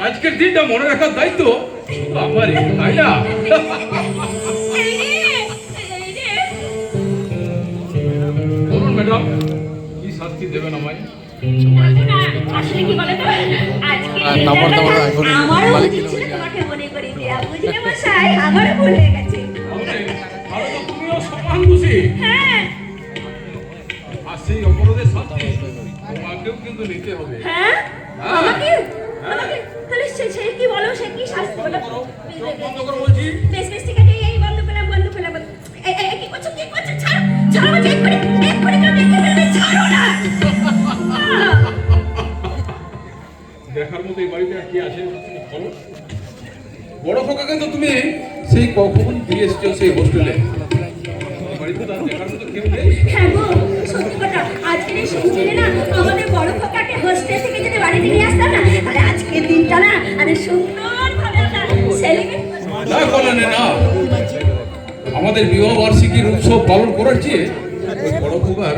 আজকের দিনটা মনে রাখার দায়িত্ব শুধু আমারই তাই না। বলুন ম্যাডাম কি শাস্তি দেবেন আমায়? আমারও মনে ভুল গেছে। তুমিও সমান দোষী। হ্যাঁ, সেই অপরাধের শাস্তি তোমাকেও কিন্তু নিতে হবে। হ্যাঁ? আমাকে? আমাকে? তাহলে সে- সে কি বলো, সে কি শাস্তি বলো? বন্ধ করো বলছি। বেশ, বেশ, ঠিক আছে, এই বন্ধ করলাম, বন্ধ করলাম, কি করছ, কি করছ? ছাড়ো, ছাড়ো আমাকে, এক্ষুনি, এক্ষুনি কেউ দেখে ফেলবে, ছাড়ো না। দেখার মতো এই বাড়িতে কি আছে? বলো। বড় খোকা কিন্তু তুমি সেই কখন দিয়ে এসছো সেই হোস্টেলে বাড়িতে তো আর দেখার মতো কেউ নেই। হ্যাঁ আমাদের বিবাহ বার্ষিকীর উৎসব পালন করার চেয়ে ওই বড় খোকার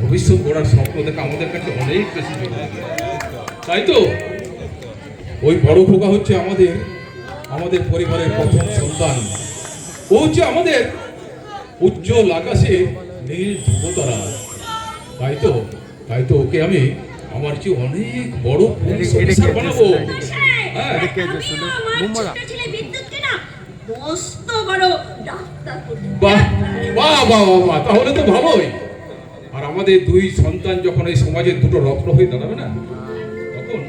ভবিষ্যৎ গড়ার স্বপ্ন দেখা আমাদের কাছে অনেক বেশি তাই তো? ওই বড় খোকা হচ্ছে আমাদের আমাদের পরিবারের প্রথম সন্তান। ও হচ্ছে আমাদের উজ্জ্বল আকাশে নীল ধ্রুবতারা। তাই তো তাই তো ওকে আমি আমার কি অনেক বড় পুলিশ অফিসার বানাবো। হ্যাঁ বাহ বাহ বাহ তাহলে তো ভালোই। আর আমাদের দুই সন্তান যখন এই সমাজে দুটো রত্ন হয়ে দাঁড়াবে না তখন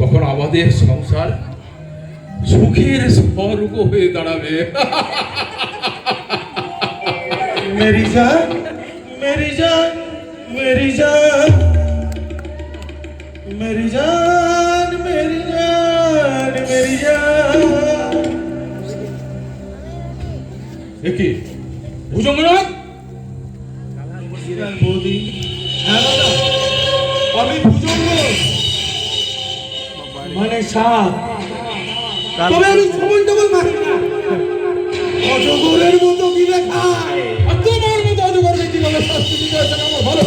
তখন? আমাদের সংসার সুখের স্বর্গ হয়ে দাঁড়াবে। মেরিজান মেরিজান मेरी जान मेरी जान मेरी जान मेरी जान मेरी जान দেখি ভুজঙ্গনাথ নমস্কার বৌদি হ্যাঁ দাদা আমি ভুজঙ্গ মানে সাপ তবে আমি সবল টবল মারি না অজগরের মতো গিলে খায় আর তোমার মতো শাস্তি দিতে আমার ভালো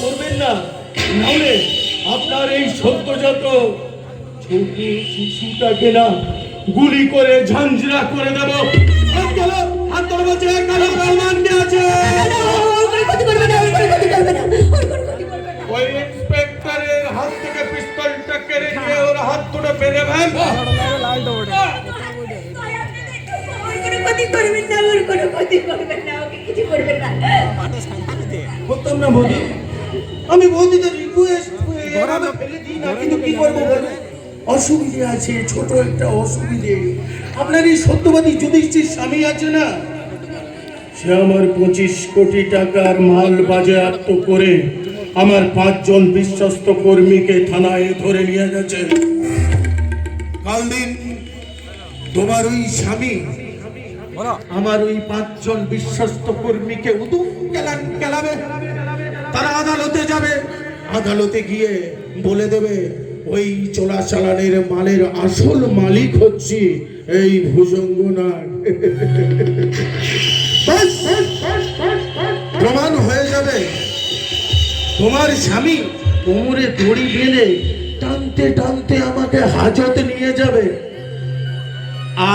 করবেন না। নাহলে আপনার এই সদ্যজাত ছোট শিশুটাকে না গুলি করে ঝাঞ্ঝরা করে দেব। তোলো, তোলো ওই ইন্সপেক্টরের হাত থেকে পিস্তলটা কেড়ে নিয়ে ওর হাত বেঁধে ফেল। দয়া করে দেখো, ওর কোনো ক্ষতি করবেন না ওর কোনো ক্ষতি করবেন না ওকে কিছু করবেন না। করতাম না বৌদি। আমি বৌদিদের রিকোয়েস্ট ফেলে দিই না কিন্তু কি করব বলো অসুবিধে আছে ছোট একটা অসুবিধে। আপনার এই সত্যবাদী যুধিষ্ঠির স্বামী আছে না? সে আমার পঁচিশ কোটি টাকার মাল বাজেয়াপ্ত করে আমার পাঁচজন বিশ্বস্ত কর্মীকে থানায় ধরে নিয়ে গেছে। কাল দিন তোমার ওই স্বামী আমার ওই পাঁচজন বিশ্বস্ত কর্মীকে উদুম কেলান কেলাবে। তারা আদালতে যাবে। আদালতে গিয়ে বলে দেবে, ওই চোরাচালানের মালের আসল মালিক হচ্ছে এই প্রমাণ হয়ে যাবে। তোমার স্বামী কোমরে দড়ি বেঁধে টানতে টানতে আমাকে হাজতে নিয়ে যাবে।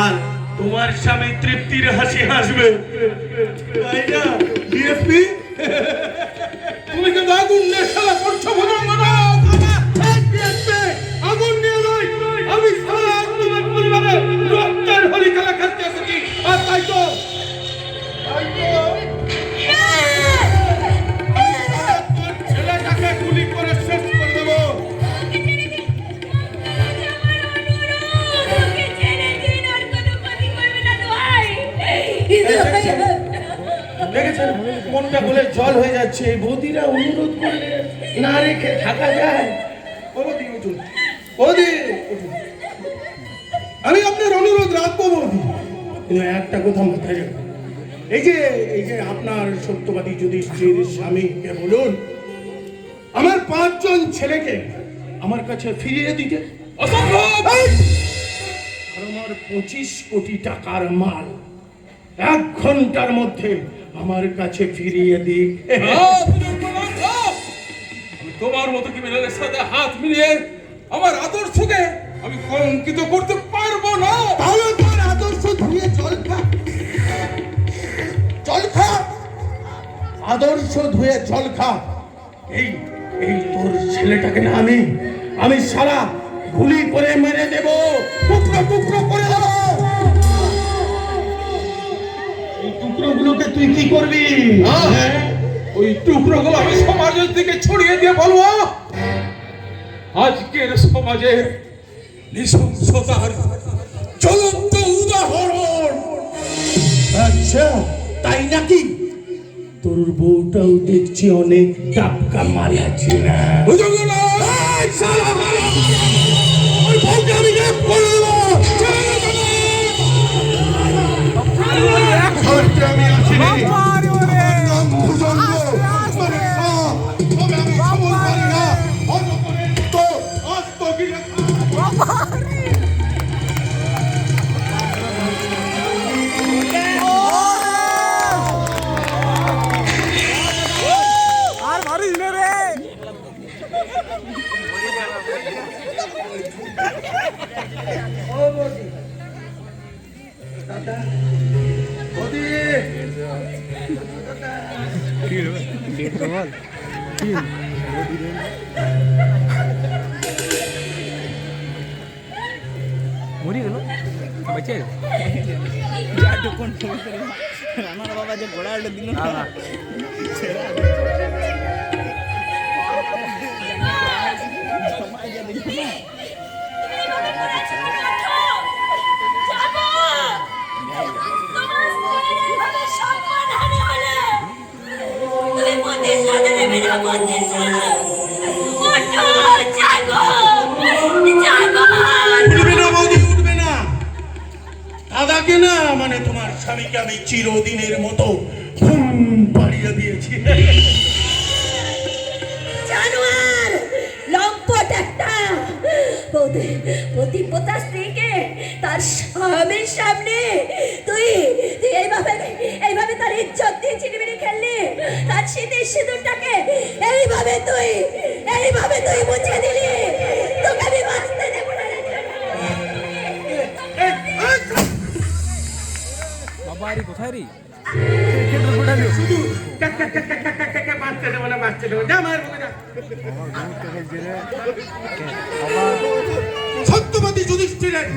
আর তোমার স্বামী তৃপ্তির হাসি হাসবে। তাই না? ডিএসপি মনটা বলে জল হয়ে যাচ্ছে। বৌদিরা অনুরোধ করলে না রেখে থাকা যায়। বৌদি আমি আপনার অনুরোধ রাখব, বৌদি। একটা কথা মাথায় রাখবেন এই যে এই যে আপনার সত্যবাদী যদি যুধিষ্ঠির স্বামীকে বলুন, আমার পাঁচজন ছেলেকে আমার কাছে ফিরিয়ে দিতে অসম্ভব! আমার পঁচিশ কোটি টাকার মাল এক ঘণ্টার মধ্যে আমার কাছে ফিরিয়ে দিক। আহ! আমি তোমার মতো ক্রিমিনালের সাথে হাত মিলিয়ে আমার আদর্শকে আমি কলঙ্কিত করতে পারব না? তাহলে তোর আদর্শ ধুয়ে জল খা। জল খা। আদর্শ ধুয়ে জল খা। এই এই তোর ছেলেটাকে না আমি আমি সারা গুলি করে মেরে দেব। টুকরো টুকরো করে দেব। টুকরোগুলোকে তুই কি করবি? হ্যাঁ? ওই টুকরোগুলো আমি সমাজের দিকে ছড়িয়ে দিয়ে বলব। আজকের সমাজের নৃশংসতার জ্বলন্ত উদাহরণ। আচ্ছা তাই নাকি? তোর বউটাও দেখছি অনেক টাপকা মাল না। ওই বউকে আমি মরি গেল বেঁচে রানার বাবা যে ঘোড়া দিল না যাব। দাদাকে না মানে তোমার স্বামীকে আমি চিরদিনের মতো ঘুম স্বামীর সামনে। তুই তুই এইভাবে এইভাবে তার ইজ্জত দিয়ে চিনিমিনি খেললি? তার শীতের সিঁদুরটাকে এইভাবে তুই এইভাবে তুই মুছে দিলি? তোকে আমি বাঁচতে দেবো না। রে। বাবা আরে কোথায় রে বাঁচতে দেবো না বাঁচতে দেবো। যা মায়ের বুকে যা। সত্যবাদী যুধিষ্ঠিরের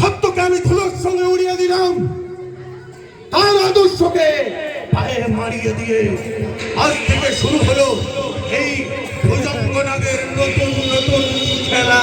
সত্যকে আমি ধুলোর সঙ্গে উড়িয়ে দিলাম। তার আদর্শকে পায়ে মারিয়ে দিয়ে আজ থেকে শুরু হলো এই ভুজঙ্গনাগের নতুন নতুন খেলা।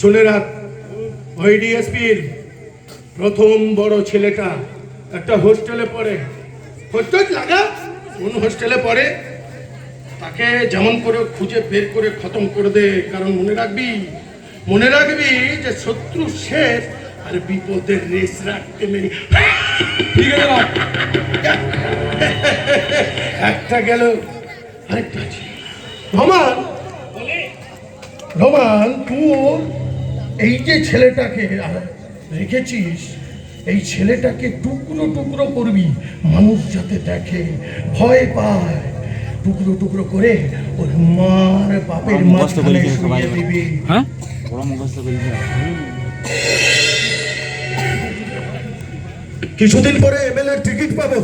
শুনে রাখ ওই ডিএসপির প্রথম বড় ছেলেটা একটা হোস্টেলে পড়ে। হোস্টেল লাগা কোন হোস্টেলে পড়ে? তাকে যেমন করে খুঁজে বের করে খতম করে দে, কারণ মনে রাখবি মনে রাখবি যে শত্রু শেষ আর বিপদের রেস রাখতে নেই। ঠিক আছে একটা গেল, আরেকটা আছে। রমান রমান তুই এই যে ছেলেটাকে রেখেছিস এই ছেলেটাকে টুকরো টুকরো করবি মানুষ যাতে দেখে ভয় পায়। টুকরো টুকরো করে ওর মার বাপের মাঝখানে শুয়ে দিবি। হ্যাঁ? কিছুদিন পরে এমএলএ টিকিট পাবো।